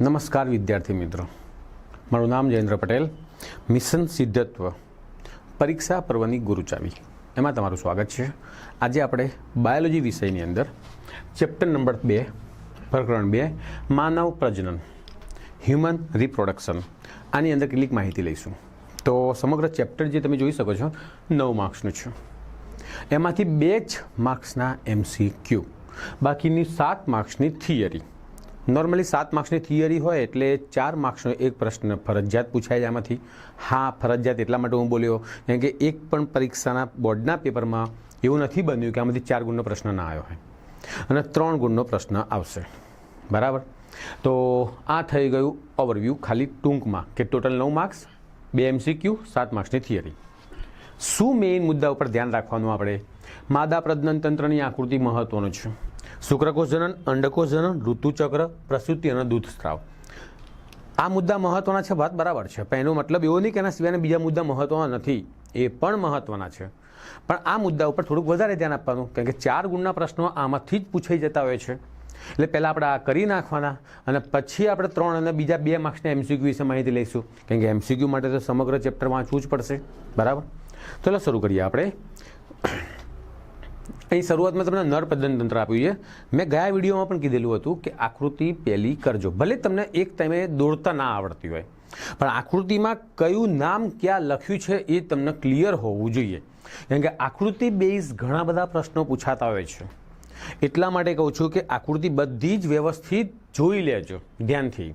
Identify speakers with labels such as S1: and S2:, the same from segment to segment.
S1: નમસ્કાર વિદ્યાર્થી મિત્રો. મારું નામ જયેન્દ્ર પટેલ. મિશન સિદ્ધત્વ પરીક્ષા પર્વની ગુરુચાવી એમાં તમારું સ્વાગત છે. આજે આપણે બાયોલોજી વિષયની અંદર ચેપ્ટર નંબર બે, પ્રકરણ બે, માનવ પ્રજનન હ્યુમન રિપ્રોડક્શન આની અંદર કેટલીક માહિતી લઈશું. તો સમગ્ર ચેપ્ટર જે તમે જોઈ શકો છો, નવ માર્ક્સનું છે. એમાંથી બે જ માર્ક્સના એમસીક્યુ. બાકીની સાત માર્ક્સની થિયરી. નોર્મલી સાત માર્ક્સની થિયરી હોય એટલે ચાર માર્ક્સનો એક પ્રશ્ન ફરજિયાત પૂછાય છે આમાંથી. હા, ફરજિયાત એટલા માટે હું બોલ્યો, કેમ કે એક પણ પરીક્ષાના બોર્ડના પેપરમાં એવું નથી બન્યું કે આમાંથી ચાર ગુણનો પ્રશ્ન ના આવ્યો હોય. અને ત્રણ ગુણનો પ્રશ્ન આવશે. બરાબર? તો આ થઈ ગયું ઓવરવ્યૂ ખાલી ટૂંકમાં કે ટોટલ નવ માર્ક્સ, બે એમસીક્યુ સાત માર્ક્સની થિયરી શું મેઇન મુદ્દા ઉપર ધ્યાન રાખવાનું આપણે? માદા પ્રજનન તંત્રની આકૃતિ મહત્વનું છે. શુક્રકોષ જનન અંડકોષ જનન ઋતુચક્ર, પ્રસૂતિ અને દૂધ સ્ત્રાવ આ મુદ્દા મહત્વના છે વાત બરાબર છે. પણ એનો મતલબ એવો નહીં કે એના સિવાયના બીજા મુદ્દા મહત્વના નથી. એ પણ મહત્વના છે. પણ આ મુદ્દા ઉપર થોડુંક વધારે ધ્યાન આપવાનું કારણ કે ચાર ગુણના પ્રશ્નો આમાંથી જ પૂછાઈ જતા હોય છે. એટલે પહેલાં આપણે આ કરી નાખવાના અને પછી આપણે ત્રણ અને બીજા બે માર્ક્સના એમસીક્યુ વિશે માહિતી લઈશું. કારણ કે એમસીક્યુ માટે તો સમગ્ર ચેપ્ટર વાંચવું જ પડશે. બરાબર? ચલો શરૂ કરીએ આપણે. અહીં શરૂઆતમાં તમને નર પ્રજનન તંત્ર આપ્યું છે. મેં ગયા વિડીયોમાં પણ કીધેલું હતું કે આકૃતિ પહેલી કરજો. ભલે તમને એક ટાઈમે દોડતા ના આવડતી હોય, પણ આકૃતિમાં કયું નામ ક્યાં લખ્યું છે એ તમને ક્લિયર હોવું જોઈએ. કારણ કે આકૃતિ બેઝ ઘણા બધા પ્રશ્નો પૂછાતા હોય છે. એટલા માટે કહું છું કે આકૃતિ બધી જ વ્યવસ્થિત જોઈ લેજો, ધ્યાનથી.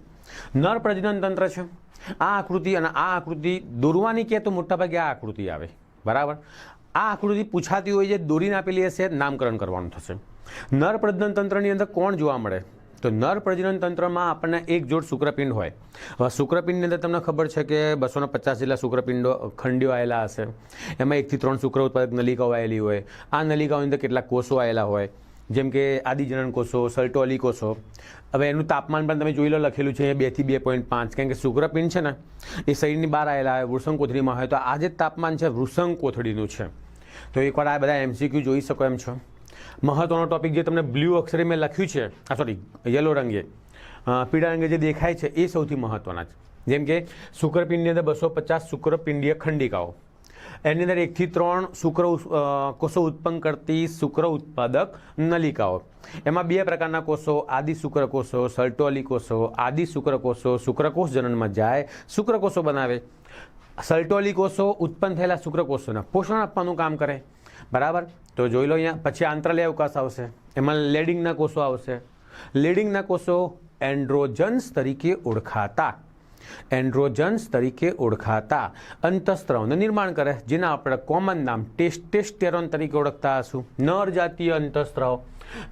S1: નર પ્રજનન તંત્ર છે. આ આકૃતિ અને આ આકૃતિ દોરવાની કે તો મોટાભાગે આ આકૃતિ આવે. બરાબર? આ આકૃતિ પૂછાતી હોય જે દોરીને આપેલી હશે, નામકરણ કરવાનું થશે. નર પ્રજનન તંત્રની અંદર કોણ જોવા મળે? તો નર પ્રજનન તંત્રમાં આપણને એક જોડ શુક્રપિંડ હોય. હવે શુક્રપિંડની અંદર તમને ખબર છે કે બસોને પચાસ જેટલા શુક્રપિંડો ખંડીઓ આવેલા હશે. એમાં એકથી ત્રણ શુક્ર ઉત્પાદક નલિકાઓ આવેલી હોય. આ નલિકાઓની અંદર કેટલાક કોષો આવેલા હોય. જેમ કે આદિજનન કોષો સલ્ટોલી કોષો હવે એનું તાપમાન પણ તમે જોઈ લો, લખેલું છે બેથી બે પોઈન્ટ પાંચ. કારણ કે શુક્રપિંડ છે ને, એ શરીરની બહાર આવેલા હોય વૃષંગ કોથળીમાં હોય, તો આ જે તાપમાન છે વૃષંગ કોથળીનું છે. તો એકવાર આ બધા એમસીક્યુ જોઈ શકો એમ છો. મહત્વનો ટોપિક જે તમને બ્લુ અક્ષરે મેં લખ્યું છે, આ સોરી યલો રંગે પીળા રંગે જે દેખાય છે, એ સૌથી મહત્વના છે. જેમ કે શુક્રપિંડની અંદર બસો પચાસ શુક્રપિંડીય ખંડિકાઓ. એની અંદર એકથી ત્રણ શુક્ર કોષો ઉત્પન્ન કરતી શુક્ર ઉત્પાદક નલિકાઓ. એમાં બે પ્રકારના કોષો, આદિ શુક્રકોષો સલ્ટોલી કોષો, આદિ શુક્રકોષો શુક્રકોષ જનનમાં જાય શુક્રકોષો બનાવે. સલ્ટોલી કોષો ઉત્પન્ન થયેલા શુક્રકોષોના પોષણ આપવાનું કામ કરે. બરાબર? તો જોઈ લો અહીંયા, પછી આંતરલય અવકાશ આવશે. એમાં લેડિંગના કોષો આવશે. લેડિંગના કોષો એન્ડ્રોજન્સ તરીકે ઓળખાતા. એન્ડ્રોજન્સ તરીકે ઓળખાતા અંતઃસ્ત્રવનું નિર્માણ કરે. જેના આપણે કોમન નામ ટેસ્ટેસ્ટેરોન તરીકે ઓળખતા હશું. નર જાતીય અંતસ્ત્રાવ.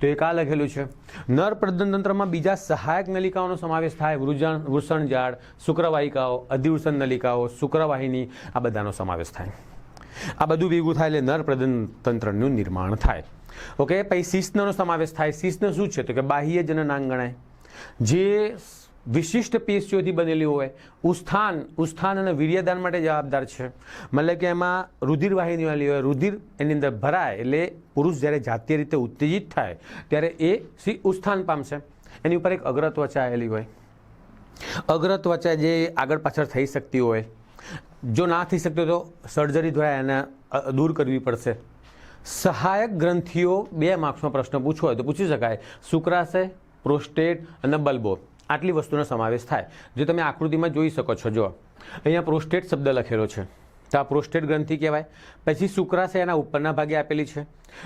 S1: તો એક આ લખેલું છે. નર પ્રજનન તંત્રમાં બીજા સહાયક નલિકાઓનો સમાવેશ થાય. વૃષણ ઝાડ શુક્રવાહિકાઓ, અધિવૃષણ નલિકાઓ, શુક્રવાહિની આ બધાનો સમાવેશ થાય. આ બધું ભેગું થાય એટલે નર પ્રજનન તંત્રનું નિર્માણ થાય. ઓકે, પછી શિસ્તનો સમાવેશ થાય. શિસ્ન શું છે? તો કે બાહ્ય જનનાંગ ગણાય. જે વિશિષ્ટ પેશીઓથી બનેલી હોય ઉસ્થાન ઉત્થાન અને વીર્યદાન માટે જવાબદાર છે. મતલબ કે એમાં રુધિર વાહિની વાળી હોય, રુધિર એની અંદર ભરાય એટલે પુરુષ જ્યારે જાતીય રીતે ઉત્તેજિત થાય, ત્યારે એ સી ઉત્થાન પામશે એની ઉપર એક અગ્ર ત્વચા આવેલી હોય. અગ્ર ત્વચા જે આગળ પાછળ થઈ શકતી હોય, જો ના થઈ શકતી તો સર્જરી દ્વારા એને દૂર કરવી પડશે. સહાયક ગ્રંથિઓ બે માર્ક્સનો પ્રશ્ન પૂછવો હોય તો પૂછી શકાય. શુક્રાશય પ્રોસ્ટેટ અને બલ્બો. આટલી વસ્તુનો સમાવેશ થાય. જે તમે આકૃતિમાં જોઈ શકો છો જો અહીંયા પ્રોસ્ટેટ શબ્દ લખેલો છે. તો આ પ્રોસ્ટેટ ગ્રંથિ કહેવાય. પછી શુક્રાશય એના ઉપરના ભાગે આપેલી છે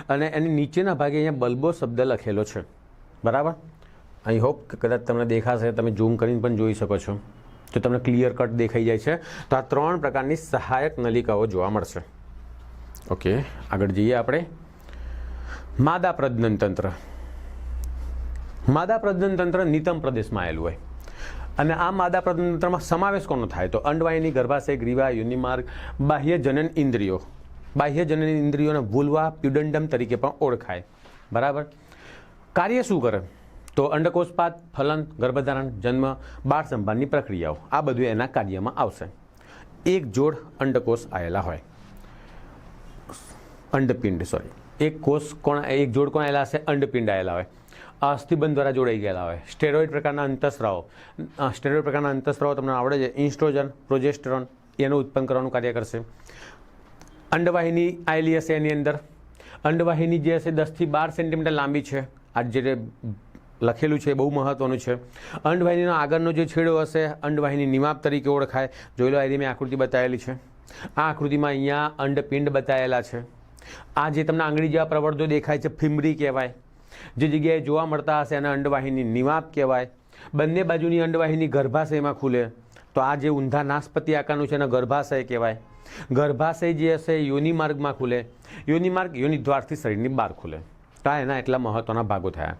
S1: અને એની નીચેના ભાગે અહીંયા બલ્બો શબ્દ લખેલો છે. બરાબર? આઈ હોપ કે કદાચ તમને દેખાશે, તમે ઝૂમ કરીને પણ જોઈ શકો છો. તો તમને ક્લિયર કટ દેખાઈ જાય છે. તો આ ત્રણ પ્રકારની સહાયક નલિકાઓ જોવા મળશે. ઓકે, આગળ જઈએ આપણે. માદા પ્રજ્ઞન તંત્ર. માદા પ્રજનન તંત્ર નિતમ પ્રદેશમાં આવેલું હોય. અને આ માદા પ્રજનન તંત્રમાં સમાવેશ કોનો થાય? તો અંડવાયની ગર્ભાશય, ગ્રીવા, યુનિમાર્ગ, બાહ્ય જનન ઇન્દ્રિયો. બાહ્ય જનન ઇન્દ્રિયોને ભૂલવા પ્યુડન્ડમ તરીકે પણ ઓળખાય. બરાબર? કાર્ય શું કરે? તો અંડકોષપાત, ફલન, ગર્ભધારણ, જન્મ, બાળ સંભાળની પ્રક્રિયાઓ. આ બધું એના કાર્યમાં આવશે. એક જોડ અંડકોષ આવેલા હોય. અંડપિંડ સોરી એક કોષ કોણ, એક જોડ કોણ આવેલા હશે? અંડપિંડ આવેલા હોય. અસ્થિબંધ દ્વારા જોડાઈ ગયેલા હોય. સ્ટેરોઇડ પ્રકારના અંતસ્રાવો સ્ટેરોઇડ પ્રકારના અંતસ્રાવો તમને આવડે છે. ઇન્સ્ટ્રોજન, પ્રોજેસ્ટરોન, એનું ઉત્પન્ન કરવાનું કાર્ય કરશે. અંડવાહિની આવેલી હશે એની અંદર. અંડવાહિની જે હશે દસથી બાર સેન્ટીમીટર લાંબી છે. આ જે લખેલું છે એ બહુ મહત્વનું છે. અંડવાહિનીનો આગળનો જે છેડો હશે, અંડવાહિની નિમાપ તરીકે ઓળખાય. જોઈ લો અહીં મેં આકૃતિ બતાવેલી છે. આ આકૃતિમાં અહીંયા અંડપિંડ બતાવેલા છે. આ જે તમને આંગળી જેવા પ્રવર્ધો દેખાય છે, ફિમરી કહેવાય. જે જગ્યાએ જોવા મળતા હશે એને અંડવાહિની નિવાપ કહેવાય. બંને બાજુની અંડવાહિની ગર્ભાશયમાં ખુલે. તો આ જે ઊંધા નાસ્પતિ આકારનું છે એને ગર્ભાશય કહેવાય. ગર્ભાશય જે હશે યોનિમાર્ગમાં ખુલે. યોનિમાર્ગ યોનિ દ્વારથી શરીરની બહાર ખુલે. તો આ એના એટલા મહત્ત્વના ભાગો થયા.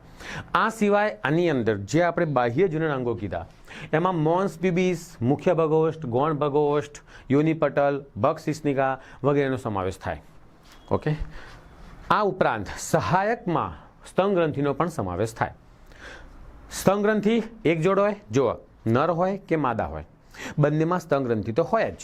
S1: આ સિવાય આની અંદર જે આપણે બાહ્ય જનન અંગો કીધા, એમાં મોન્સ બીબીસ, મુખ્ય ભગોષ્ઠ, ગૌણ ભગોષ્ઠ યોનિપટલ પટલ વગેરેનો સમાવેશ થાય. ઓકે? આ ઉપરાંત સહાયકમાં સ્તન ગ્રંથિનો પણ સમાવેશ થાય. સ્તનગ્રંથિ એક જોડ હોય? જો નર હોય કે માદા હોય? બંનેમાં સ્તનગ્રંથિ તો હોય જ.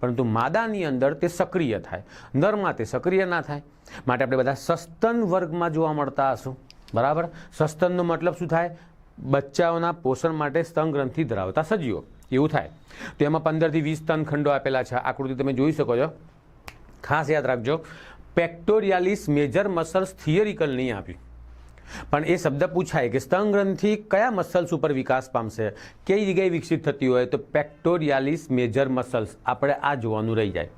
S1: પરંતુ માદાની અંદર તે સક્રિય થાય. નરમાં તે સક્રિય ના થાય. માટે આપણે બધા સસ્તન વર્ગમાં જોવા મળતા હશું. બરાબર? સસ્તનનો મતલબ શું થાય? બચ્ચાઓના પોષણ માટે સ્તનગ્રંથિ ધરાવતા સજીવો. એવું થાય. તો એમાં પંદરથી વીસ સ્તન ખંડો આપેલા છે. આકૃતિ તમે જોઈ શકો છો. ખાસ યાદ રાખજો. પેક્ટોરિયાલિસ મેજર મસલ્સ થિયરિકલ નહીં આપ્યું પણ એ શબ્દ પૂછાય કે સ્તન ગ્રંથિ કયા મસલ્સ ઉપર વિકાસ પામશે? કઈ જગ્યાએ વિકસિત થતી હોય તો પેક્ટોરિયાલિસ મેજર મસલ્સ આપણે આ જોવાનું રહી જાય.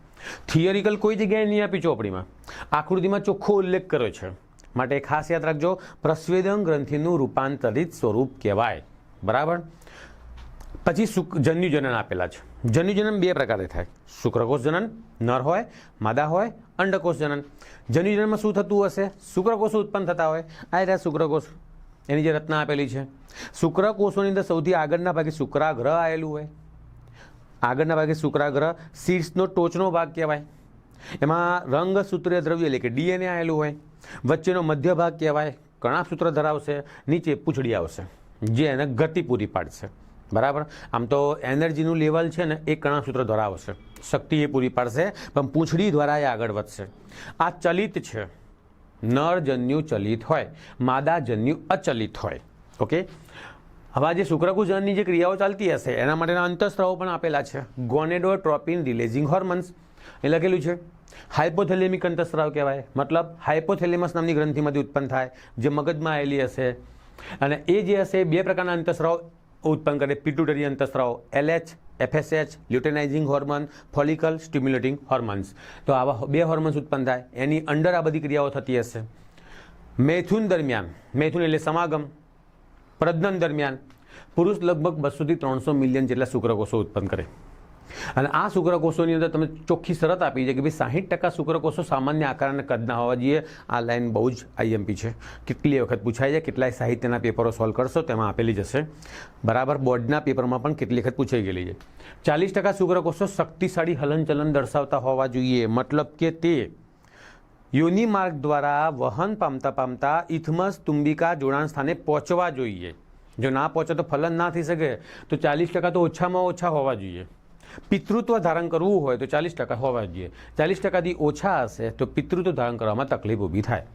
S1: થિયરિકલ કોઈ જગ્યાએ નહીં આપી ચોપડીમાં. આકૃતિમાં ચોખ્ખો ઉલ્લેખ કર્યો છે. માટે ખાસ યાદ રાખજો, પ્રસ્વેદન ગ્રંથિનું રૂપાંતરિત સ્વરૂપ કહેવાય. બરાબર? પછી શુક, જન્યુજનન આપેલા છે. જન્યુજનન બે પ્રકારે થાય. શુક્રકોષ જનન નર હોય, માદા હોય અંડકોષ જનન જન્યુજનનમાં શું થતું હશે? શુક્રકોષો ઉત્પન્ન થતા હોય. આ રહ્યા શુક્રકોષ એની જે રચના આપેલી છે. શુક્રકોષોની અંદર સૌથી આગળના ભાગે શુક્રાગ્રહ આવેલું હોય. આગળના ભાગે શુક્રાગ્રહ સીડ્સનો ટોચનો ભાગ કહેવાય. એમાં રંગસૂત્રીય દ્રવ્ય એટલે કે ડીએનએ આવેલું હોય. વચ્ચેનો મધ્ય ભાગ કહેવાય. કણાસૂત્ર ધરાવશે. નીચે પૂંછડી આવશે. જે એને ગતિ પૂરી પાડશે. બરાબર? આમ તો એનર્જીનું લેવલ છે ને, એ કણાસૂત્ર ધરાવશે. શક્તિ એ પૂરી પાડશે, પણ પૂંછડી દ્વારા એ આગળ વધશે. આ ચલિત છે. નર જન્યુ ચલિત હોય માદા જન્યુ અચલિત હોય. ઓકે? હવે જે શુક્રકુજનની જે ક્રિયાઓ ચાલતી હશે, એના માટેના અંતસ્ત્રાવો પણ આપેલા છે. ગોનેડોટ્રોપિન રિલેઝિંગ હોર્મન્સ. એ લખેલું છે. હાઇપોથેલેમિક અંતસ્ત્રાવ કહેવાય. મતલબ હાઇપોથેલેમસ નામની ગ્રંથિમાંથી ઉત્પન્ન થાય, જે મગજમાં આવેલી હશે. અને એ જે હશે બે પ્રકારના અંતસ્ત્રાવ ઉત્પન્ન કરે pituitary અંતસ્ત્રાવ LH FSH luteinizing hormone follicle stimulating hormones તો આવા બે હોર્મોન્સ ઉત્પન્ન થાય. એની અંડર આ બધી ક્રિયાઓ થતી હશે. મેથુન દરમિયાન, મેથુન એટલે સમાગમ પ્રજ્ઞન દરમિયાન પુરુષ લગભગ બસોથી ત્રણસો મિલિયન જેટલા શુક્રકોષો ઉત્પન્ન કરે. અને આ શુક્રકોષોની અંદર તમે ચોખ્ખી શરત આપી છે કે ભાઈ સાહીઠ ટકા શુક્રકોષો સામાન્ય આકાર કદના હોવા જોઈએ. આ લાઇન બહુ જ આઈએમપી છે. કેટલી વખત પૂછાય છે? કેટલાય સાહિત્યના પેપરો સોલ્વ કરશો તેમાં આપેલી જશે બરાબર બોર્ડના પેપરમાં પણ કેટલી વખત પૂછાઈ ગયેલી છે. ચાલીસ ટકા શુક્રકોષો શક્તિશાળી હલનચલન દર્શાવતા હોવા જોઈએ. મતલબ કે તે યોનિ માર્ગ દ્વારા વહન પામતા પામતા ઇથમસ તુંબિકા જોડાણ સ્થાને પહોંચવા જોઈએ. જો ના પહોંચે તો ફલન ના થઈ શકે. તો ચાલીસ ટકા તો ઓછામાં ઓછા હોવા જોઈએ. પિતૃત્વ ધારણ કરવું હોય તો ચાલીસ ટકા હોવા જોઈએ. ચાલીસ ટકાથી ઓછા હશે તો પિતૃત્વ ધારણ કરવામાં તકલીફ ઊભી થાય.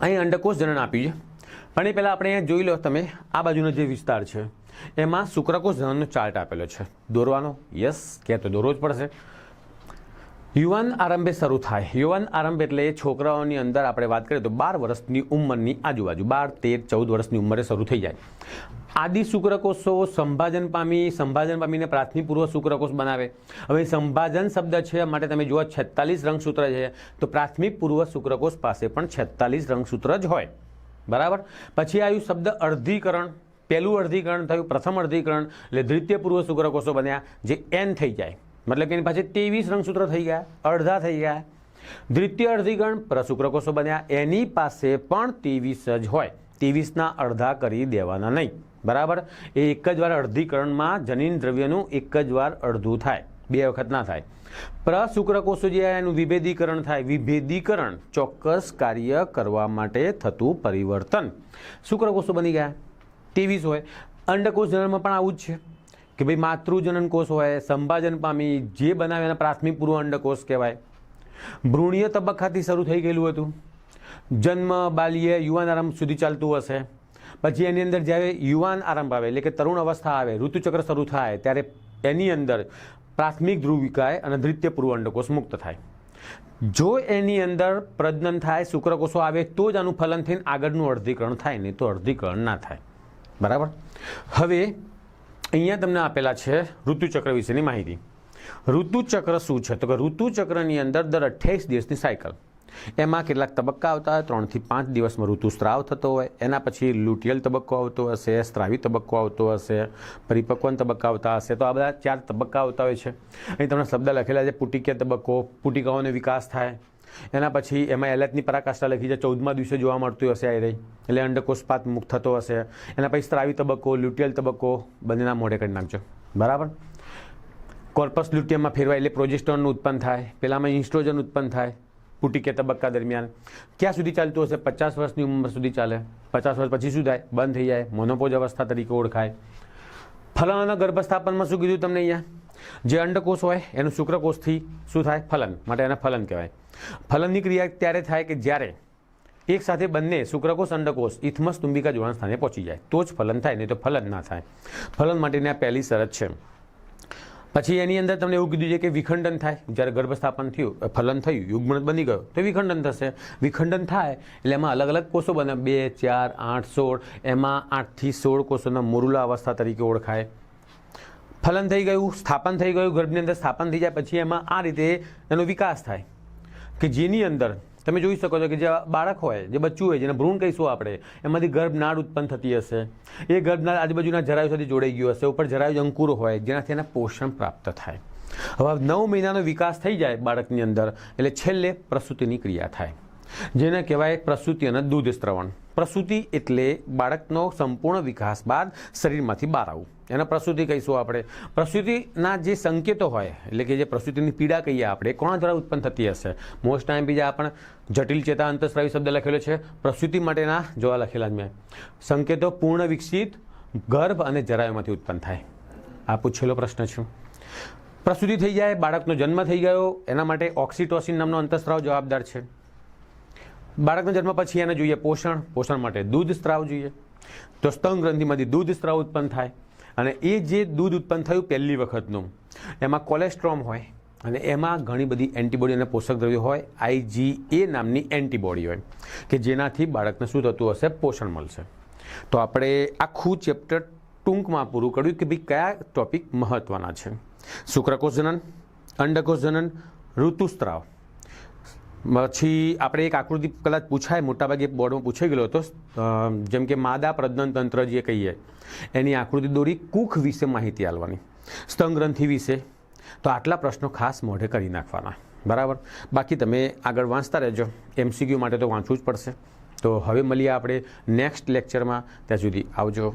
S1: અહીં અંડકોષ જનન આપ્યું છે. પણ એ પહેલાં આપણે જોઈ લો તમે, આ બાજુનો જે વિસ્તાર છે, એમાં શુક્રકોષ જનનનો ચાર્ટ આપેલો છે. દોરવાનો? યસ, કે તો દોરવો જ પડશે. યુવાન આરંભે શરૂ થાય. યુવાન આરંભ એટલે છોકરાઓની અંદર આપણે વાત કરીએ તો બાર વર્ષની ઉંમરની આજુબાજુ, બાર, તેર, ચૌદ વર્ષની ઉંમરે શરૂ થઈ જાય. આદિ શુક્રકોષો સંભાજન પામી, સંભાજન પામીને પ્રાથમિક પૂર્વ શુક્રકોષ બનાવે. હવે સંભાજન શબ્દ છે માટે તમે જુઓ છેતાલીસ રંગસૂત્ર છે, તો પ્રાથમિક પૂર્વ શુક્રકોષ પાસે પણ છેતાલીસ રંગસૂત્ર જ હોય. બરાબર? પછી આવ્યું શબ્દ અર્ધીકરણ. પહેલું અર્ધીકરણ થયું, પ્રથમ અર્ધીકરણ, એટલે દ્વિતીય પૂર્વ શુક્રકોષો બન્યા, જે એન થઈ જાય. મતલબ કે એની પાસે ત્રેવીસ રંગસૂત્ર થઈ ગયા, અડધા થઈ ગયા. દ્વિતીય અર્ધીકરણ પ્રશુક્રકોષો બન્યા, એની પાસે પણ ત્રેવીસ જ હોય. ત્રેવીસના અડધા કરી દેવાના નહીં. બરાબર? એ એક જ વાર અડધીકરણમાં જનીન દ્રવ્યનું એક જ વાર અડધું થાય. બે વખત ના થાય. પ્રશુક્રકોષો જે એનું વિભેદીકરણ થાય. વિભેદીકરણ ચોક્કસ કાર્ય કરવા માટે થતું પરિવર્તન. શુક્રકોષો બની ગયા. ત્રેવીસ હોય. અંડકોષ જનનમાં પણ આવું જ છે કે ભાઈ માતૃજનન કોષ હોય, સંભાજન પામી, જે બનાવે એના પ્રાથમિક પૂર્વ અંડકોષ કહેવાય. ભ્રૂણીય તબક્કાથી શરૂ થઈ ગયેલું હતું. જન્મ, બાલ્ય યુવાન આરંભ સુધી ચાલતું હશે. પછી એની અંદર જ્યારે યુવાન આરંભ આવે, એટલે કે તરુણ અવસ્થા આવે, ઋતુચક્ર શરૂ થાય, ત્યારે એની અંદર પ્રાથમિક ધ્રુવ વિકાય અને દ્વિતીય પૂર્વ અંડકોષ મુક્ત થાય. જો એની અંદર પ્રજનન થાય, શુક્રકોષો આવે, તો જ આનું ફલન થઈને આગળનું અર્ધીકરણ થાય, નહીં તો અર્ધીકરણ ના થાય. બરાબર? હવે અહીંયા તમને આપેલા છે ઋતુચક્ર વિશેની માહિતી. ઋતુચક્ર શું છે? તો કે ઋતુચક્રની અંદર દર અઠ્યાવીસ દિવસની સાયકલ. એમાં કેટલાક તબક્કા આવતા હોય, ત્રણથી પાંચ દિવસમાં ઋતુસ્ત્રાવ થતો હોય. એના પછી લુટિયલ તબક્કો આવતો હશે, સ્ત્રાવી તબક્કો આવતો હશે, પરિપક્વન તબક્કા આવતા હશે. તો આ બધા ચાર તબક્કા આવતા હોય છે. અહીં તમને શબ્દ લખેલા છે, પુટિકીય તબક્કો, પુટિકાઓનો વિકાસ થાય. એના પછી એમાં એલેટની પરાકાષ્ઠા લખી છે, ચૌદમા દિવસે જોવા મળતું હશે આ રહી એટલે અંડકોષપાત મુક્ત થતો હશે. એના પછી સ્ત્રાવી તબક્કો લ્યુટિયલ તબક્કો, બંનેના મોઢે કરી નાખજો. બરાબર? કોર્પસ લ્યુટિયમમાં ફેરવાય એટલે પ્રોજેસ્ટોનનું ઉત્પન્ન થાય. પેલામાં ઇન્સ્ટ્રોજન ઉત્પન્ન થાય. પુટિકે તબક્કા દરમિયાન? ક્યાં સુધી ચાલતું હશે? પચાસ વર્ષની ઉંમર સુધી ચાલે? પચાસ વર્ષ પછી શું થાય? બંધ થઈ જાય? મોનોપોજ અવસ્થા તરીકે ઓળખાય? ફલન ગર્ભસ્થાપનમાં શું કીધું તમને અહીંયા? જે અંડકોષ હોય, એનું શુક્રકોષથી શું થાય? ફલન. માટે એને ફલન કહેવાય. ફલનની ક્રિયા ત્યારે થાય કે જ્યારે એક સાથે બંને શુક્રકોષ, અંડકોષ ઇથમસ તુંબિકા જોડાણ સ્થાને પહોંચી જાય. તો જ ફલન થાય, નહીં તો ફલન ના થાય. ફલન માટેની આ પહેલી શરત છે. પછી એની અંદર તમને એવું કીધું છે કે વિખંડન થાય. જ્યારે ગર્ભસ્થાપન થયું ફલન થયું યુગ્મન બની ગયો, તો વિખંડન થશે. વિખંડન થાય એટલે એમાં અલગ અલગ કોષો બને. બે, ચાર, આઠ, સોળ, એમાં આઠથી સોળ કોષોના મોરુલા અવસ્થા તરીકે ઓળખાય. ફલન થઈ ગયું, સ્થાપન થઈ ગયું, ગર્ભની અંદર સ્થાપન થઈ જાય, પછી એમાં આ રીતે એનો વિકાસ થાય. કે જેની અંદર તમે જોઈ શકો છો કે જે બાળક હોય, જે બચ્ચું હોય, જેને ભ્રૂણ કહીશું આપણે, એમાંથી ગર્ભનાળ ઉત્પન્ન થતી હશે. એ ગર્ભનાળ આજુબાજુના જરાયુ સાથે જોડાઈ ગયું હશે, ઉપર જરાયુ અંકુર હોય, જેનાથી એને પોષણ પ્રાપ્ત થાય. હવે નવ મહિનાનો વિકાસ થઈ જાય બાળકની અંદર, એટલે છેલ્લે પ્રસૂતિની ક્રિયા થાય. જેને કહેવાય પ્રસૂતિ અને દૂધ સ્ત્રવણ પ્રસૂતિ એટલે બાળકનો સંપૂર્ણ વિકાસ બાદ શરીરમાંથી બહાર આવવું. એને પ્રસૂતિ કહીશું આપણે. પ્રસૂતિના જે સંકેતો હોય, એટલે કે જે પ્રસૂતિની પીડા કહીએ આપણે કોણ દ્વારા ઉત્પન્ન થતી હશે? મોસ્ટ ટાઈમ બીજા આપણે જટિલ ચેતા અંતસ્ત્રાવી શબ્દ લખેલો છે. પ્રસૂતિ માટેના જોવા લખેલા જ મેં. સંકેતો પૂર્ણ વિકસિત, ગર્ભ અને જરાયુમાંથી ઉત્પન્ન થાય. આ પૂછેલો પ્રશ્ન છે. પ્રસૂતિ થઈ જાય, બાળકનો જન્મ થઈ ગયો, એના માટે ઓક્સિટોસિન નામનો અંતસ્ત્રાવ જવાબદાર છે. બાળકનો જન્મ પછી એને જોઈએ પોષણ પોષણ માટે દૂધ સ્ત્રાવ જોઈએ. તો સ્તન ગ્રંથિમાંથી દૂધ સ્ત્રાવ ઉત્પન્ન થાય અને એ જે દૂધ ઉત્પન્ન થયું પહેલી વખતનું, એમાં કોલેસ્ટ્રોમ હોય અને એમાં ઘણી બધી એન્ટીબોડી અને પોષક દ્રવ્યો હોય આઈજીએ નામની એન્ટીબોડી હોય, કે જેનાથી બાળકને શું થતું હશે? પોષણ મળશે. તો આપણે આખું ચેપ્ટર ટૂંકમાં પૂરું કર્યું કે ભાઈ કયા ટોપિક મહત્ત્વના છે. શુક્રકોષ જનન અંડકોષ જનન ઋતુસ્ત્રાવ. પછી આપણે એક આકૃતિ કદાચ પૂછાય, મોટાભાગે બોર્ડમાં પૂછાઈ ગયેલો હતો. જેમ કે માદા પ્રજ્ઞન તંત્ર જે કહીએ, એની આકૃતિ દોરી કુખ વિશે માહિતી આપવાની સ્તન ગ્રંથિ વિશે. તો આટલા પ્રશ્નો ખાસ મોઢે કરી નાખવાના. બરાબર? બાકી તમે આગળ વાંચતા રહેજો. એમસીક્યુ માટે તો વાંચવું જ પડશે. તો હવે મળીએ આપણે નેક્સ્ટ લેક્ચરમાં. ત્યાં સુધી આવજો.